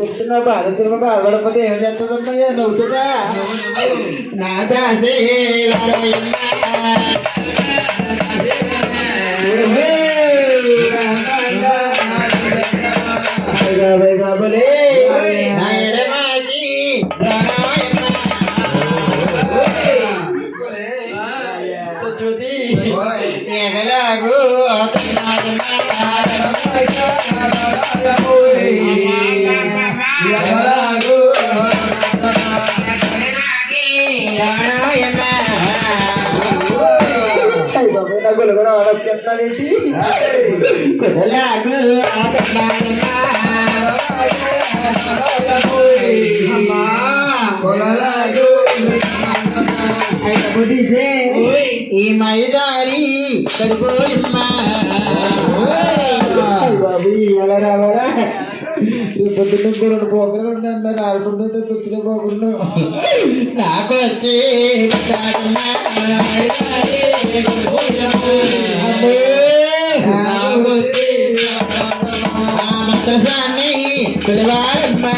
చెప్తున్నా బాధ తిరుమ బాధపడకపోతే ఏం చేస్తుందమ్మా నవ్వుతుందా నా దాసే ఈ మైదారి కడిపోయమ్మా బాబు ఎలా రావారా పొద్దున్న కూడా పోకలు ఉన్నాను ఆడుకుంటుంటే తుచ్చులో పోకుండా నాకు వచ్చి మంత్రసాన్ని పిలవాలమ్మా.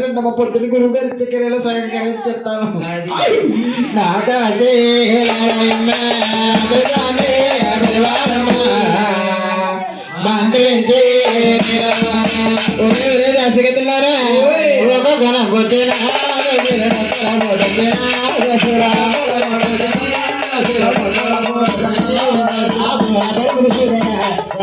రెండమ్మ పొద్దున గురువు గారు చక్కెరలో సగం చెప్తాను. నా దాసే రాసిగతున్నారా ఒక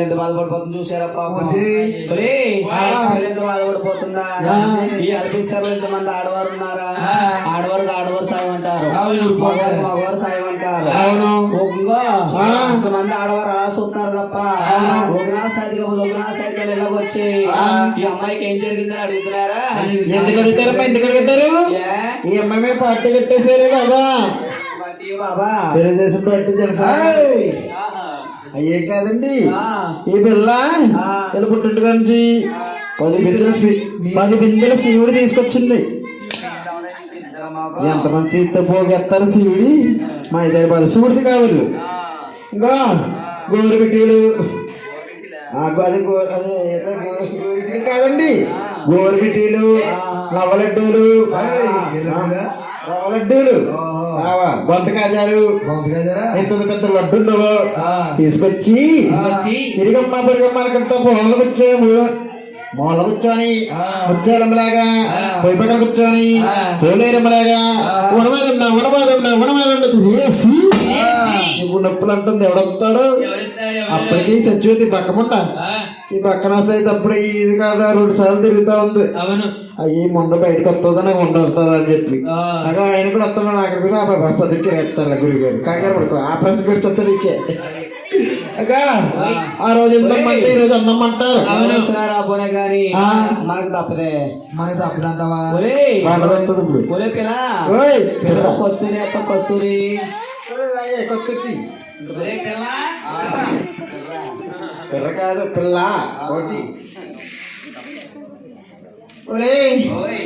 ఎంత బాధపడిపోతుంది చూసారా పాపం ఎంత బాధపడిపోతుందా ఈ అల్పిస్తారు ఎంత మంది ఆడవారు ఉన్నారా ఆడవారు ఆడవారు సాయం అంటారు మగవారు సాయం అంటారు ఇంకో కొంతమంది ఆడవారు అలా చూస్తున్నారు తప్ప ఒకనా ఒకనా సైడ్గా వెళ్ళకొచ్చి ఈ అమ్మాయికి ఏం జరిగిందని అడుగుతున్నారా? ఎందుకు అడుగుతారమ్మా? ఎందుకు అడుగుతారు? ఈ అమ్మాయి పార్టీ కట్టేసారే బాబా. తెలుగుదేశం పార్టీ తెలుసా? అయ్యే కాదండి. ఈ పిల్ల. ఇలా పుట్టింటి నుంచి పది బిందెలు పది బిందెలు శివుడు తీసుకొచ్చింది. ఎంతమంది సీత పోగేస్తారు శివుడి? మా ఇద్దరు పది శివుడిది కావాలి. ఇంకా గోరు పెట్టీలు అది కాదండి. గోరు పెట్టీలు లవ్వలడ్డూలు రవ్వలడ్డూలు. బొంత కాజాలు. ఎంత పెద్ద లడ్డులు. తీసుకొచ్చి ఇరిగమ్మ పొరిగమ్మ అనుకుంటా పొలంలో కూర్చోము మూల కూర్చొని ముచ్చాలమ్మలాగా పొయ్యి పక్కన కూర్చొని పోలేరమ్మలాగా ఉడమేదన్నా ఉడమేదన్నా ఉడమేదన్నా వేసి ఇప్పుడు నొప్పులు అంటుంది. ఎవడొస్తాడు అప్పటికి సచివతి పక్కముండ ఈ పక్కన అయితే అప్పుడు ఇది కాడ రెండు సార్లు తిరుగుతా ఉంది. అవును. అయ్యి మొండ బయటకు వస్తుందని మొండ వస్తుంది అని చెప్పి. ఆ. అగా ఆయన కూడా వస్తున్నాడు. అక్కడ కూడా పదికి ఎత్తారు గురువు గారు. కంగారు పడుకో. ఆ ప్రశ్న గురించి వస్తారు నీకే అగా ఆ రోజు ఈ రోజు అందమ్మంటారు వచ్చినారా పోనే గాని? ఆ. మనకు తప్పదే. మనకి తప్పదంటావా ఒరే ఒరే పిల్ల కాదు పిల్ల ఒకటి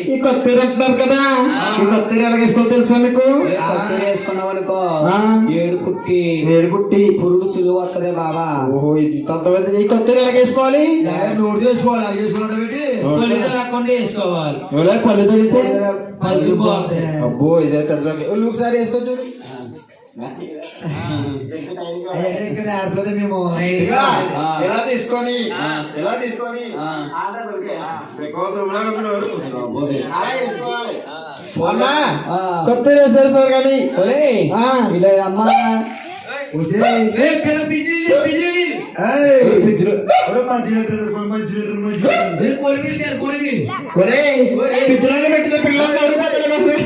ఈ కొత్తూరు అంటున్నారు కదా ఈ కొత్తూరు ఎలాగేసుకోవాలి తెలుసా మీకు వేసుకున్నావు అనుకో. ఏడు కుట్టి వేడుకుట్టి పురుగు సులువు వస్తుంది బాబా ఓహో ఇంత ఈ కొత్తూరు ఎలాగేసుకోవాలి నోటు చేసుకోవాలి పెట్టి పొలితో రాకుండా వేసుకోవాలి పళ్ళు తగిలితే పళ్ళు బాగుంటాయి అబ్బో ఇదే పెద్ద ఒకసారి వేసుకోవచ్చు మేము ఇలా ఇలా తీసుకొని. ఇలా తీసుకొని? అమ్మా. కొత్త వేస్తారు సార్ కానీ. ఒరేయ్, ఆ. ఇలా అమ్మా. పిత్రులను పెట్టిన పిల్లలు మరి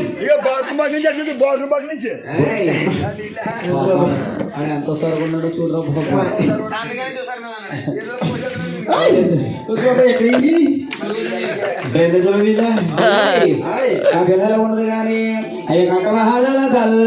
ఏయ్. ఆయన ఎంత సరుగున్నాడో చూడరా ఆ పిల్లలు ఉండదు కానీ అయ్య కట్ట మహాదల తల్ల.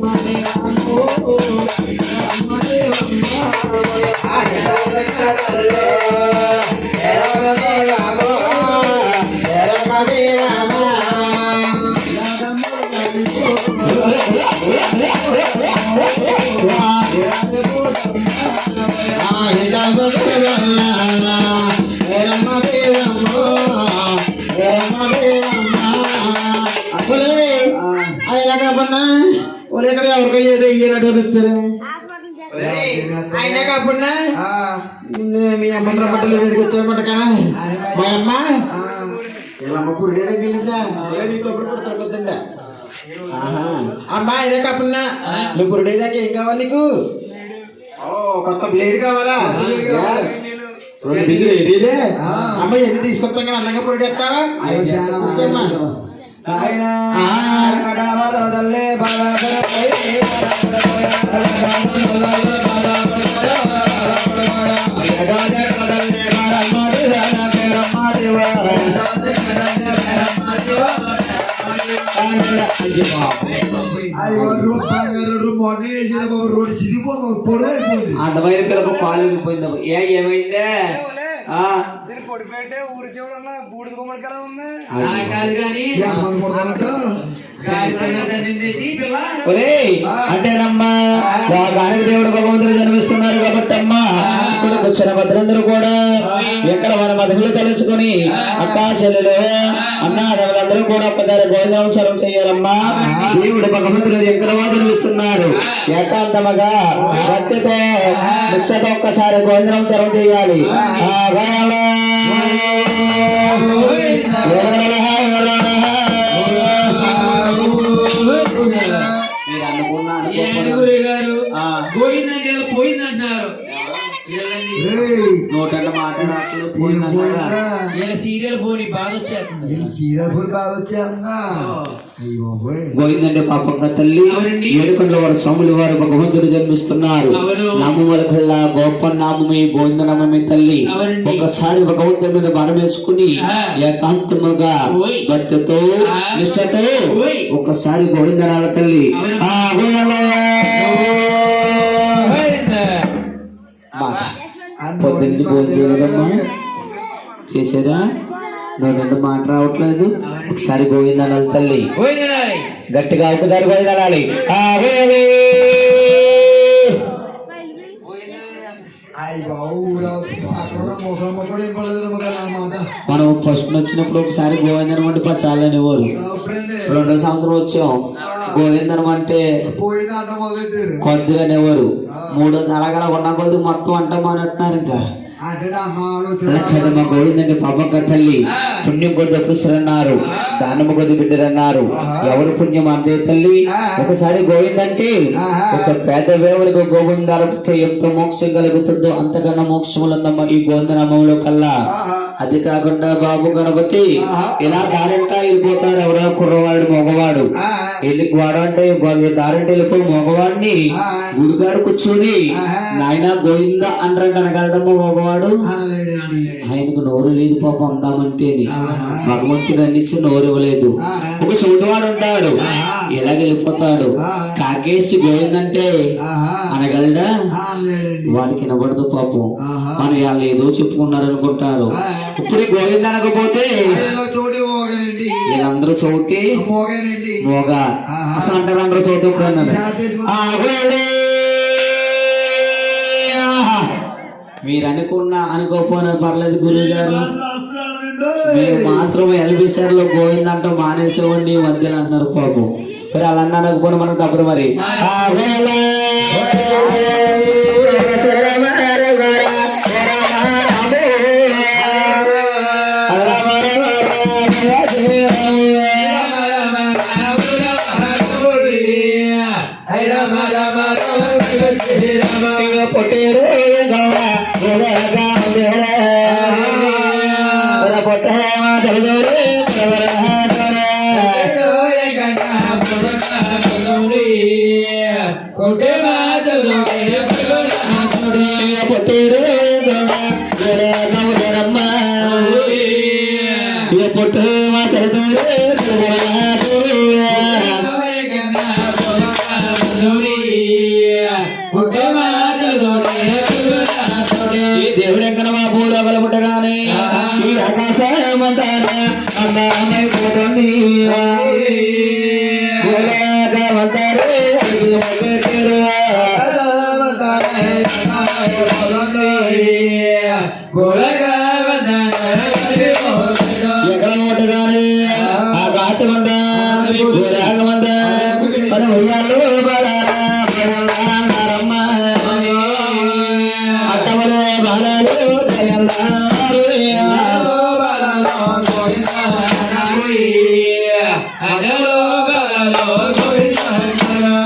వచ్చారు ఆయన కాకుండా మీ అమ్మ బట్టలు వేదికి వచ్చామట కదా? మా అమ్మ? ఇలా అమ్మ పురుడే తగిలిందా నీకు ఎప్పుడు పుడతారు పెద్దండా. అమ్మా ఇదే కాకుండా నువ్వు పురుడే దాకా ఏం కావాలి నీకు? ఓ కొత్త బ్లేడ్ కావాలా? రెండు బిగులు. ఏదే? అమ్మ ఎన్ని తీసుకొస్తాం కానీ అందంగా పురుడేస్తావా? అయ్యో, చాలా ఓకేమ్మా. ఆయన ఆ. కటావదల తల్లే బాగా అయ్యో కాదు అంటేనమ్మా దేవుడు భగవంతుడు జన్మిస్తున్నారు కాబట్టి అమ్మా. ఇప్పుడు వచ్చిన భద్రందరూ కూడా ఎక్కడ మన మధువులు తెలుసుకుని అక్కా చెల్లెలు అన్నాదములందరూ కూడా ఒక్కసారి భోజనాంశనం చేయాలమ్మా. దేవుడు భగవంతుడు ఎక్కడ జన్మిస్తున్నాడు. ఏకాంతమగా భక్తితో ఒక్కసారి భోజనాంశనం చేయాలి. ఆ. Hallelujah. బాధ వచ్చేస్తుంది. గోవిందండి పాపంగా తల్లి. ఏడుకొండల వారు స్వాములు వారు భగవంతుడు జన్మిస్తున్నారు. నామముల కల్లా గొప్ప నామమే గోవింద నామమే తల్లి. ఒకసారి భగవంతుడి మీద బాణం వేసుకుని. ఏకాంతముగా. భక్తితో ఓయ్. ఒకసారి గోవిందనాల తల్లి. ఆ పొద్దున్న భోజనం నువ్వు రెండు మాట రావట్లేదు. ఒకసారి గోవిందనాల తల్లి. గట్టిగా ఒకసారి గోవిందనాలి మనం ఫస్ట్ వచ్చినప్పుడు ఒకసారి గోవిందనం అంటే పచ్చాలనేవారు రెండో సంవత్సరం వచ్చాం. గోవిందనం అంటే కొద్దిగా అనేవారు. మూడు అలాగలా ఉన్న కొద్ది మొత్తం అంటా మానేస్తున్నారు ఇంకా. అంటే అమ్మ అలా వచ్చిన కదా మా గోవిందండి పాపక్క తల్లి పుణ్యం కొద్ది పురుషులన్నారు దానము కొద్ది బిడ్డరన్నారు ఎవరు పుణ్యం అందే తల్లి? ఒకసారి గోవిందంటే ఒక పేద వేవులకు గోవిందాలకు ఎంత మోక్షం కలుగుతుందో అంతకన్నా మోక్షములందమ్మ ఈ గోవిందనామంలో కల్లా. అది కాకుండా బాబు గణపతి ఇలా దారింటా వెళ్ళిపోతారు ఎవరో కుర్రవాడు మగవాడు. వెళ్ళి గోడ అంటే దారింట వెళ్ళిపోయి మగవాడిని గుడికాడు కూర్చొని నాయన గోవింద అంటారంట అనగలడమ్మా మగవాడు. వాడు? ఆయనకు నోరు లేదు పాపం అందామంటే భగవంతుడు అన్నిచ్చి నోరు ఇవ్వలేదు. ఒక సోటివాడు ఉంటాడు. ఇలా వెళ్ళిపోతాడు కాకేసి గోవిందంటే ఆహా అనగలడా? వాడికి వినబడదు పాపం. ఆహా. వాళ్ళు ఏదో చెప్పుకున్నారు అనుకుంటారు ఇప్పుడు గోవింద అనకపోతే వీళ్ళందరూ చోటి మోగా. అసలు అంటారు అందరూ చోటు ఆ మీరు అనుకున్న అనుకోకపోయినా పర్లేదు గురువు గారు మీరు మాత్రం ఎల్బిసార్లో గోవిందంటూ మానేసేవండి వద్దని అంటున్నారు పాపం. మరి అలా అనుకోని మనకు తప్పదు మరి. పొట్టు మా తెలుగు ఈ గాని ఆ ఆకాశం అంతా భూలోకం ఉయ్యాలు బలారా బాలాలు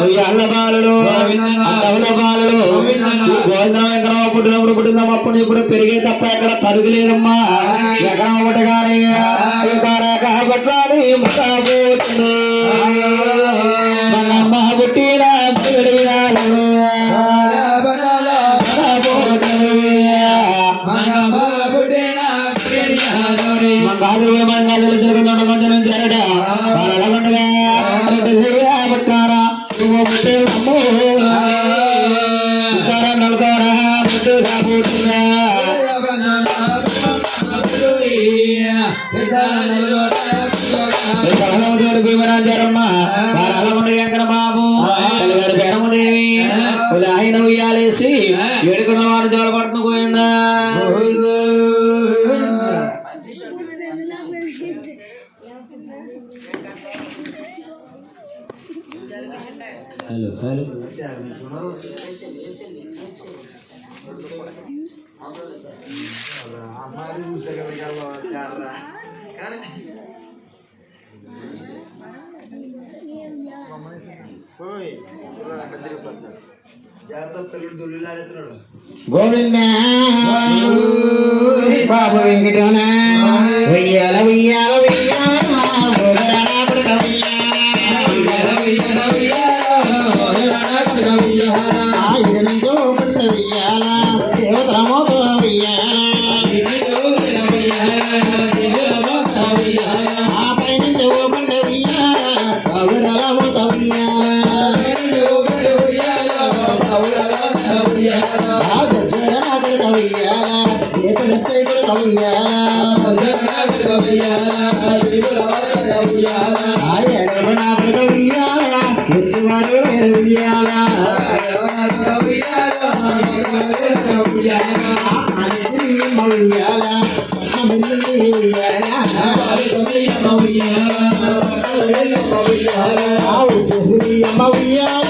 ఉయ్యాల బాలుడు అట్టవల బాలుడు. గోవిందం పుట్టినప్పుడు పుట్టిందాం అప్పుడు ఇప్పుడు పెరిగే తప్ప ఎక్కడ తరుగులేదమ్మా లేదమ్మా. గోవింద బాబు వెంకటరమణ. వెయ్యాల వెయ్యాల కవియాలా ఏకలిస్తేకుడు కవియాలా ఎడవనాడు కవియాలా ఎత్తువారు ఎరవియాలా మౌలియాలా మౌలియాలా మౌలియాలా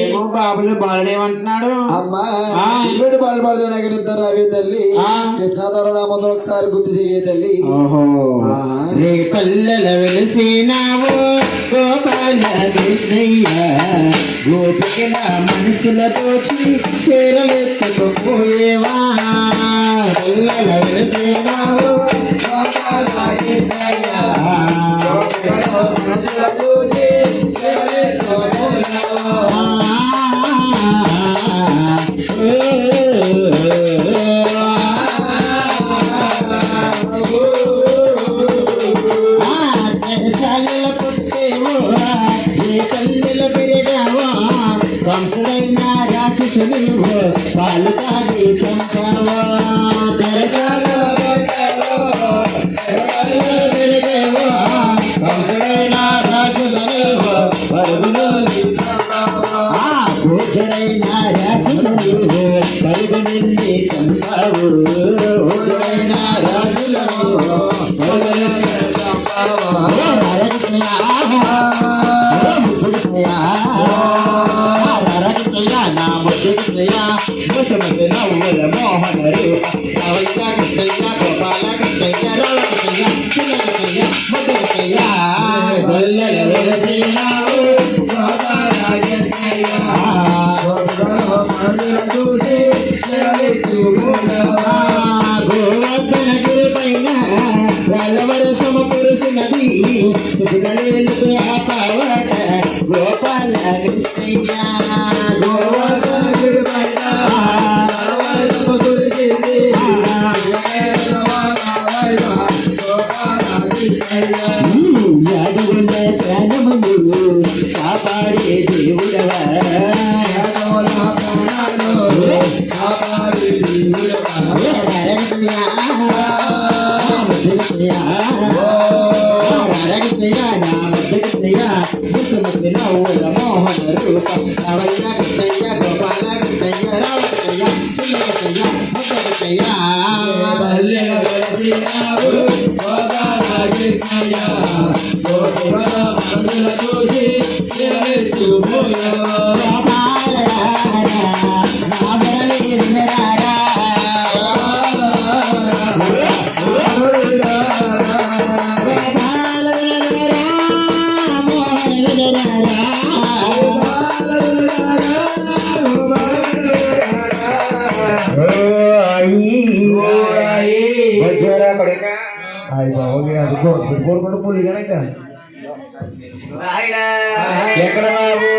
ఏమో బాబులు బాలుడేమంటున్నాడు అమ్మా. ఇల్లుడి బాలు బాలు నగరిద్దరు అవి తల్లి. కృష్ణాధర రామందరూ ఒకసారి గుర్తు చేయ తల్లి. రే పల్లెల వెలిసినావు గోపాల కృష్ణయ్య గోపికల మనసుల చేరలెత్తుకుపోయేవా పల్లెల గోపాల ఫుట్బాల్ ఫుట్బాల్ కూడా పూలు కనుక ఎక్కడ బాబు